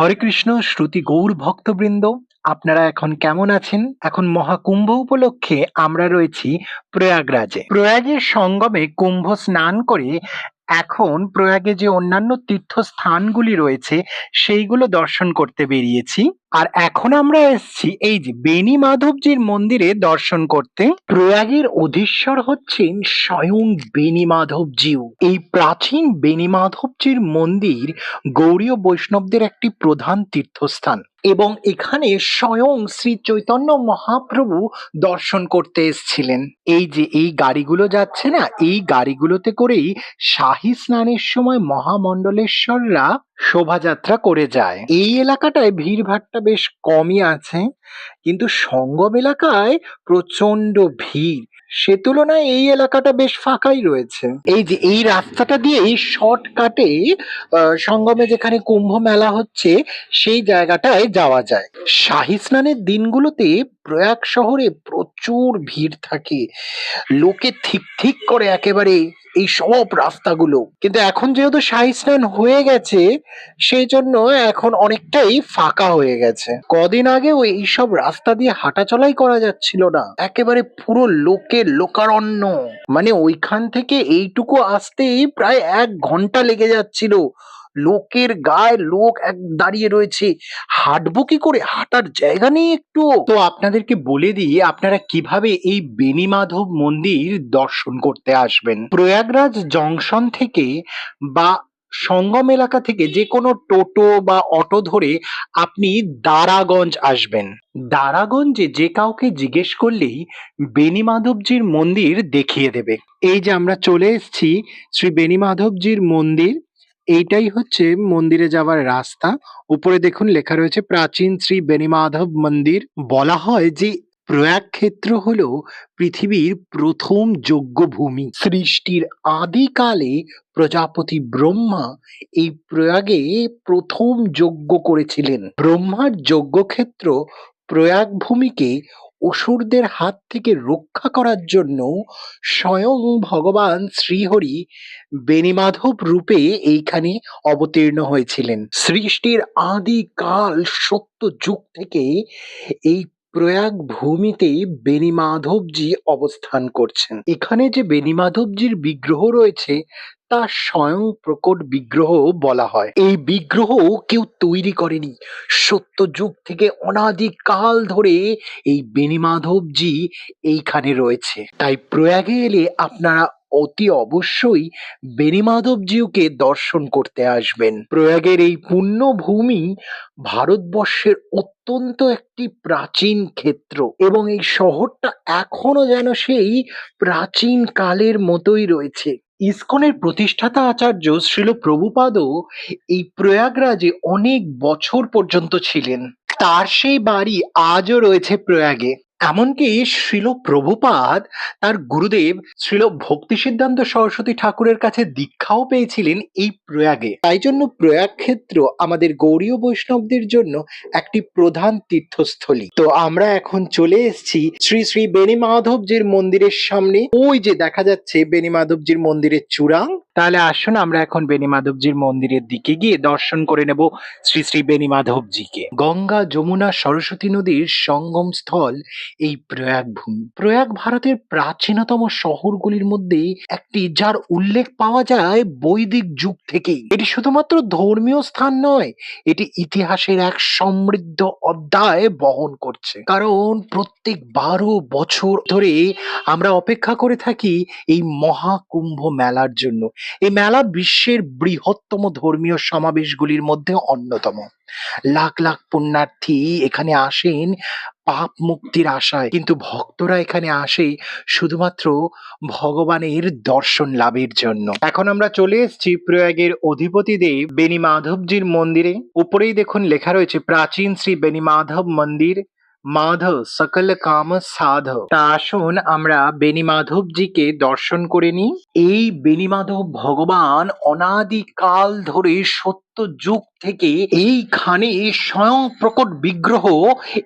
হরে কৃষ্ণ, শ্রুতি গৌর ভক্তবৃন্দ, আপনারা এখন কেমন আছেন? এখন মহাকুম্ভ উপলক্ষে আমরা রয়েছি প্রয়াগরাজে। প্রয়াগের সঙ্গমে কুম্ভ স্নান করে এখন প্রয়াগে যে অন্যান্য তীর্থস্থানগুলি রয়েছে, সেইগুলো দর্শন করতে বেরিয়েছি। আর এখন আমরা এসেছি এই যে বেনি মাধবজির মন্দিরে দর্শন করতে। প্রয়াগের অধীশ্বর হচ্ছেন স্বয়ং বেনি মাধবজিও। এই প্রাচীন বেনি মাধবজির মন্দির গৌরীয় বৈষ্ণবদের একটি প্রধান তীর্থস্থান এবং এখানে স্বয়ং শ্রী চৈতন্য মহাপ্রভু দর্শন করতে এসেছিলেন। এই যে এই গাড়িগুলো যাচ্ছে না, এই গাড়িগুলোতে করেই শাহী স্নানের সময় মহামণ্ডলেশ্বররা শোভাযাত্রা করে যায়। এই এলাকাটায় ভিড়ভাট্টা বেশ কমই আছে কিন্তু সঙ্গম এলাকায় প্রচণ্ড ভিড়। সে তুলনায় এই এলাকাটা বেশ ফাঁকাই রয়েছে। এই যে, এই রাস্তাটা দিয়ে এই শর্টকাটে সঙ্গমে যেখানে কুম্ভ মেলা হচ্ছে, সেই জায়গাটায় যাওয়া যায়। শাহী স্নানের দিনগুলোতে প্রয়াগ শহরে প্রচুর ভিড় থাকে। লোকে ঠিক ঠিক করে একেবারে এই সব রাস্তাগুলো। কিন্তু এখন যেহেতু শাহী স্নান হয়ে গেছে, সেই জন্য এখন অনেকটাই ফাঁকা হয়ে গেছে। কদিন আগেও এইসব রাস্তা দিয়ে হাঁটাচলাই করা যাচ্ছিল না। একেবারে পুরো লোকের লোকারণ্য। মানে ওইখান থেকে এইটুকু আসতেই প্রায় এক ঘণ্টা লেগে যাচ্ছিল। লোকের গায়ে লোক এক দাঁড়িয়ে রয়েছে। হাঁটবো কি করে? হাঁটার জায়গা নেই একটু। তো আপনাদেরকে বলে দিই, আপনারা কীভাবে এই বেনিমাধব মন্দির দর্শন করতে আসবেন? প্রয়াগরাজ জংশন থেকে বা সঙ্গম এলাকা থেকে যে কোনো টোটো বা অটো ধরে আপনি দারাগঞ্জ আসবেন। দারাগঞ্জে যে কাউকে জিজ্ঞেস করলেই বেনিমাধবজির মন্দির দেখিয়ে দেবে। এই যে আমরা চলে এসেছি শ্রী বেনিমাধবজির মন্দির, এইটাই হচ্ছে মন্দিরে যাওয়ার রাস্তা। উপরে দেখুন লেখা রয়েছে, প্রাচীন শ্রী বেনিমাধব মন্দির। বলা হয় যে প্রয়াগ ক্ষেত্র হলো পৃথিবীর প্রথম যজ্ঞ ভূমি সৃষ্টির আদিকালে প্রজাপতি ব্রহ্মা এই প্রয়াগে প্রথম যজ্ঞ করেছিলেন। ব্রহ্মার যজ্ঞক্ষেত্র প্রয়াগ ভূমিকে অসুরদের হাত থেকে রক্ষা করার জন্য স্বয়ং ভগবান শ্রীহরি বেনিমাধব রূপে এইখানে অবতীর্ণ হয়েছিলেন। সৃষ্টির আদিকাল সত্য যুগ থেকে এই প্রয়াগ ভূমিতে বেনিমাধবজি অবস্থান করছেন। এখানে যে বেনিমাধবজির বিগ্রহ রয়েছে, তা স্বয়ং প্রকট বিগ্রহ বলা হয়। এই বিগ্রহ কেউ তৈরি করেনি। সত্য যুগ থেকে অনাদিকাল ধরে এই বেনিমাধবজি এইখানে রয়েছে। তাই প্রয়াগে এলে আপনারা অতি অবশ্যই বেনিমাধবজিউকে দর্শন করতে আসবেন। প্রয়াগের এই পুণ্যভূমি ভারতবর্ষের অত্যন্ত একটি প্রাচীন ক্ষেত্র এবং এই শহরটা এখনও যেন সেই প্রাচীন কালের মতোই রয়েছে। ইসকনের প্রতিষ্ঠাতা আচার্য শ্রীল প্রভুপাদও এই প্রয়াগরাজে অনেক বছর পর্যন্ত ছিলেন। তার সেই বাড়ি আজও রয়েছে প্রয়াগে। এমনকি শ্রীল প্রভুপাদ তার গুরুদেব শ্রীল ভক্তি সিদ্ধান্ত সরস্বতী ঠাকুরের কাছে দীক্ষাও পেয়েছিলেন এই প্রয়াগে। তাই জন্য প্রয়াগ ক্ষেত্র আমাদের গৌরীয় বৈষ্ণবদের জন্য একটি প্রধান তীর্থস্থলী। তো আমরা এখন চলে এসেছি শ্রী শ্রী বেনি মাধবজির মন্দিরের সামনে। ওই যে দেখা যাচ্ছে বেনি মাধবজির মন্দিরের চূড়াং। তাহলে আসুন আমরা এখন বেনি মাধবজির মন্দিরের দিকে গিয়ে দর্শন করে নেব শ্রী শ্রী বেনি মাধবজিকে। গঙ্গা যমুনা সরস্বতী নদীর সঙ্গম স্থল এই প্রয়াগ ভূমি। প্রয়াগ ভারতের প্রাচীনতম শহরগুলির মধ্যে একটি, যার উল্লেখ পাওয়া যায় বৈদিক যুগ থেকেই। এটি শুধুমাত্র ধর্মীয় স্থান নয়, এটি ইতিহাসের এক সমৃদ্ধ অধ্যায় বহন করছে। কারণ প্রত্যেক বারো বছর ধরে আমরা অপেক্ষা করে থাকি এই মহাকুম্ভ মেলার জন্য। এই মেলা বিশ্বের বৃহত্তম ধর্মীয় সমাবেশগুলির মধ্যে অন্যতম। লাখ লাখ পুণ্যার্থী এখানে আসেন পাপ মুক্তির আশায়। কিন্তু ভক্তরা এখানে আসে শুধুমাত্র ভগবানের দর্শন লাভের জন্য। এখন আমরা চলে এসেছি প্রয়াগের অধিপতি দেব বেনি মাধবজির মন্দিরে। উপরেই দেখুন লেখা রয়েছে, প্রাচীন শ্রী বেনি মাধব মন্দির মাধব, সকল কাম সাধ। তা আসুন আমরা বেনি মাধবজিকে দর্শন করে নিই। এই বেনী মাধব ভগবান অনাদিকাল ধরে সত্য যুগ থেকে এইখানে স্বয়ং প্রকট বিগ্রহ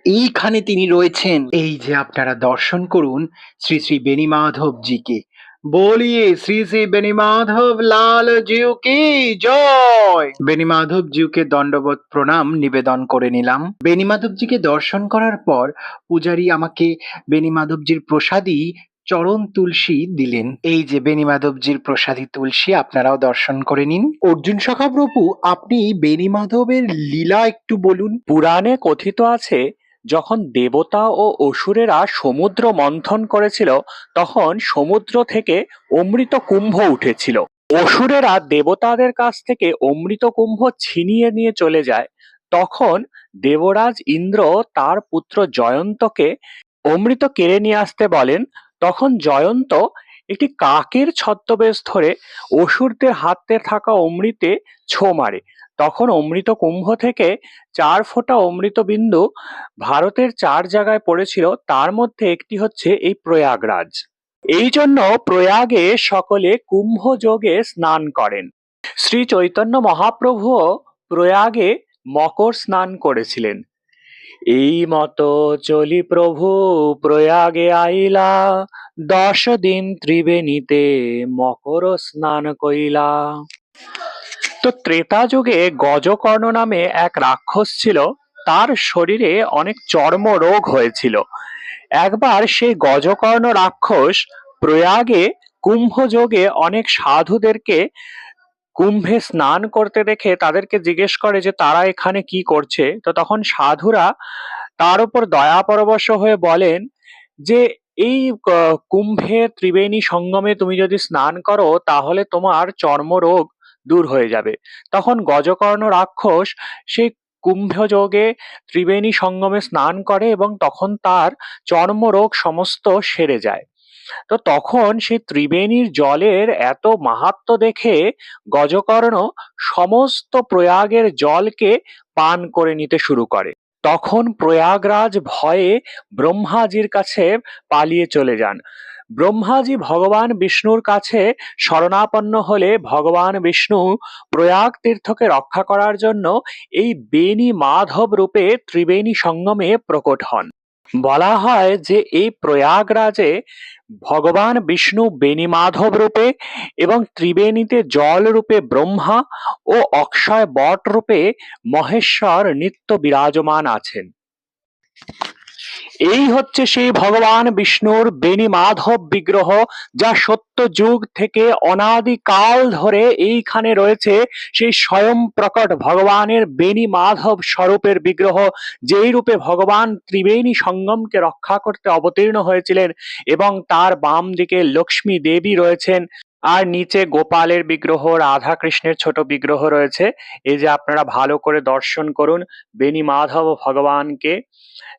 এইখানে তিনি রয়েছেন। এই যে আপনারা দর্শন করুন শ্রী শ্রী বেনি মাধবজিকে बोलिए श्री श्री বেনিমাধব লাল জিউ কি জয় বেনিমাধব জিউকে দণ্ডবত প্রণাম নিবেদন করে নিলাম বেনিমাধবজিকে দর্শন করার পর পূজারী আমাকে বেনিমাধবজির প্রসাদী চরণ তুলসী দিলেন এই যে বেনিমাধবজির প্রসাদী তুলসী আপনারাও দর্শন করে নিন অর্জুন সখা প্রভু আপনি বেনিমাধবের লীলা একটু বলুন পুরাণে কথিত আছে যখন দেবতা ও অসুরেরা সমুদ্র মন্থন করেছিল, তখন সমুদ্র থেকে অমৃত কুম্ভ উঠেছিল। অসুরেরা দেবতাদের কাছ থেকে অমৃত কুম্ভ ছিনিয়ে নিয়ে চলে যায়। তখন দেবরাজ ইন্দ্র তার পুত্র জয়ন্তকে অমৃত কেড়ে নিয়ে আসতে বলেন। তখন জয়ন্ত একটি কাকের ছদ্মবেশ ধরে অসুরদের হাতে থাকা অমৃতে ছো মারে। তখন অমৃত কুম্ভ থেকে চার ফোঁটা অমৃত বিন্দু ভারতের চার জায়গায় পড়েছিল। তার মধ্যে একটি হচ্ছে এই প্রয়াগরাজ। এই জন্য প্রয়াগে সকলে কুম্ভ যোগে স্নান করেন। শ্রী চৈতন্য মহাপ্রভুও প্রয়াগে মকর স্নান করেছিলেন। এই মতো চলি প্রভু, প্রয়াগে আইলা। দশ দিন ত্রিবেণীতে মকর স্নান কইলা। তো ত্রেতা যুগে গজকর্ণ নামে এক রাক্ষস ছিল। তার শরীরে অনেক চর্ম রোগ হয়েছিল। একবার সেই গজকর্ণ রাক্ষস প্রয়াগে কুম্ভ যোগে অনেক সাধুদেরকে কুম্ভে স্নান করতে দেখে তাদেরকে জিজ্ঞেস করে যে, তারা এখানে কি করছে? তো তখন সাধুরা তার উপর দয়া পরবশ হয়ে বলেন যে, এই কুম্ভে ত্রিবেণী সঙ্গমে তুমি যদি স্নান করো, তাহলে তোমার চর্মরোগ দূর হয়ে যাবে। তখন গজকর্ণ রাক্ষস সেই কুম্ভযোগে ত্রিবেণী সঙ্গমে স্নান করে এবং তখন তার চর্মরোগ সমস্ত সেরে যায়। তো তখন সেই ত্রিবেণীর জলের এত মাহাত্ম দেখে গজকর্ণ সমস্ত প্রয়াগের জলকে পান করে নিতে শুরু করে। তখন প্রয়াগরাজ ভয়ে ব্রহ্মাজির কাছে পালিয়ে চলে যান। ব্রহ্মাজি ভগবান বিষ্ণুর কাছে শরণাপন্ন হলে ভগবান বিষ্ণু প্রয়াগ তীর্থকে রক্ষা করার জন্য এই বেনি মাধব রূপে ত্রিবেণী সঙ্গমে প্রকট হন। বলা হয় যে এই প্রয়াগরাজে ভগবান বিষ্ণু বেনি মাধব রূপে এবং ত্রিবেণীতে জল রূপে ব্রহ্মা ও অক্ষয় বট রূপে মহেশ্বর নিত্য বিরাজমান আছেন। এই হচ্ছে সেই ভগবান বিষ্ণুর বেনি মাধব বিগ্রহ, যা সত্য যুগ থেকে অনাদি কাল ধরে এইখানে রয়েছে। সেই স্বয়ং প্রকট ভগবানের বেনি মাধব স্বরূপের বিগ্রহ, যেই রূপে ভগবান ত্রিবেণী সঙ্গমকে রক্ষা করতে অবতীর্ণ হয়েছিলেন এবং তার বাম দিকে লক্ষ্মী দেবী রয়েছেন। আর নিচে গোপালের বিগ্রহ রাধা কৃষ্ণের ছোট বিগ্রহ রয়েছে। এই যে আপনারা ভালো করে দর্শন করুন বেনি মাধব ভগবানকে,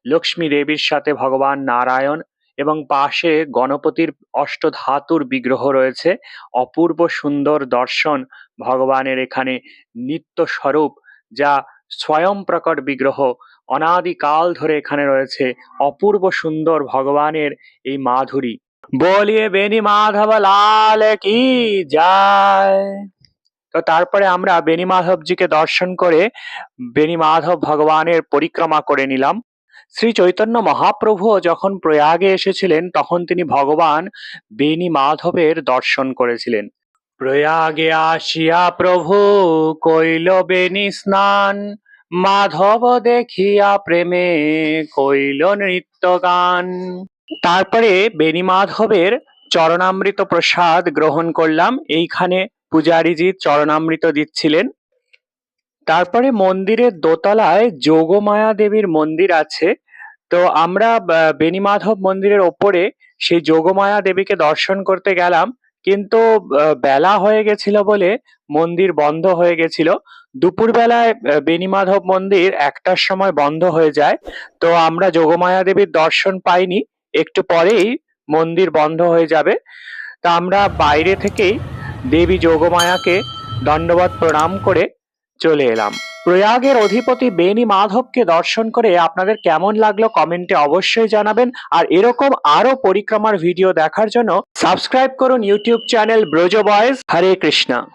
লক্ষ্মী দেবীর সাথে ভগবান নারায়ণ এবং পাশে গণপতির অষ্টধাতুর বিগ্রহ রয়েছে। অপূর্ব সুন্দর দর্শন ভগবানের এখানে নিত্য স্বরূপ যা স্বয়ং প্রকট বিগ্রহ, অনাদিকাল ধরে এখানে রয়েছে। অপূর্ব সুন্দর ভগবানের এই মাধুরী। বলিয়ে বেনি মাধব লাল কি যায়? তো তারপরে আমরা বেনি মাধবজিকে দর্শন করে বেনি মাধব ভগবানের পরিক্রমা করে নিলাম। শ্রী চৈতন্য মহাপ্রভু যখন প্রয়াগে এসেছিলেন, তখন তিনি ভগবান বেনি মাধবের দর্শন করেছিলেন। প্রয়াগে আসিয়া প্রভু কইল, বেনি স্নান, মাধব দেখিয়া প্রেমে কইল নৃত্য গান। তারপরে বেনি মাধবের চরণামৃত প্রসাদ গ্রহণ করলাম। এইখানে পূজারীজি চরণামৃত দিচ্ছিলেন। তারপরে মন্দিরের দোতলায় যোগমায়া দেবীর মন্দির আছে। তো আমরা বেণীমাধব মন্দিরের ওপরে সেই যোগমায়া দেবীকে দর্শন করতে গেলাম। কিন্তু বেলা হয়ে গেছিল বলে মন্দির বন্ধ হয়ে গেছিল। দুপুরবেলায় বেণীমাধব মন্দির একটার সময় বন্ধ হয়ে যায়। তো আমরা যোগমায়া দেবীর দর্শন পাইনি। একটু পরেই মন্দির বন্ধ হয়ে যাবে। তা আমরা বাইরে থেকেই দেবী যোগমায়াকে দণ্ডবত প্রণাম করে চলে এলাম। প্রয়াগের অধিপতি বেনি মাধবকে দর্শন করে আপনাদের কেমন লাগল কমেন্টে অবশ্যই জানাবেন। আর এরকম আরও পরিক্রমার ভিডিও দেখার জন্য সাবস্ক্রাইব করুন YouTube channel Braj boys. Hare Krishna.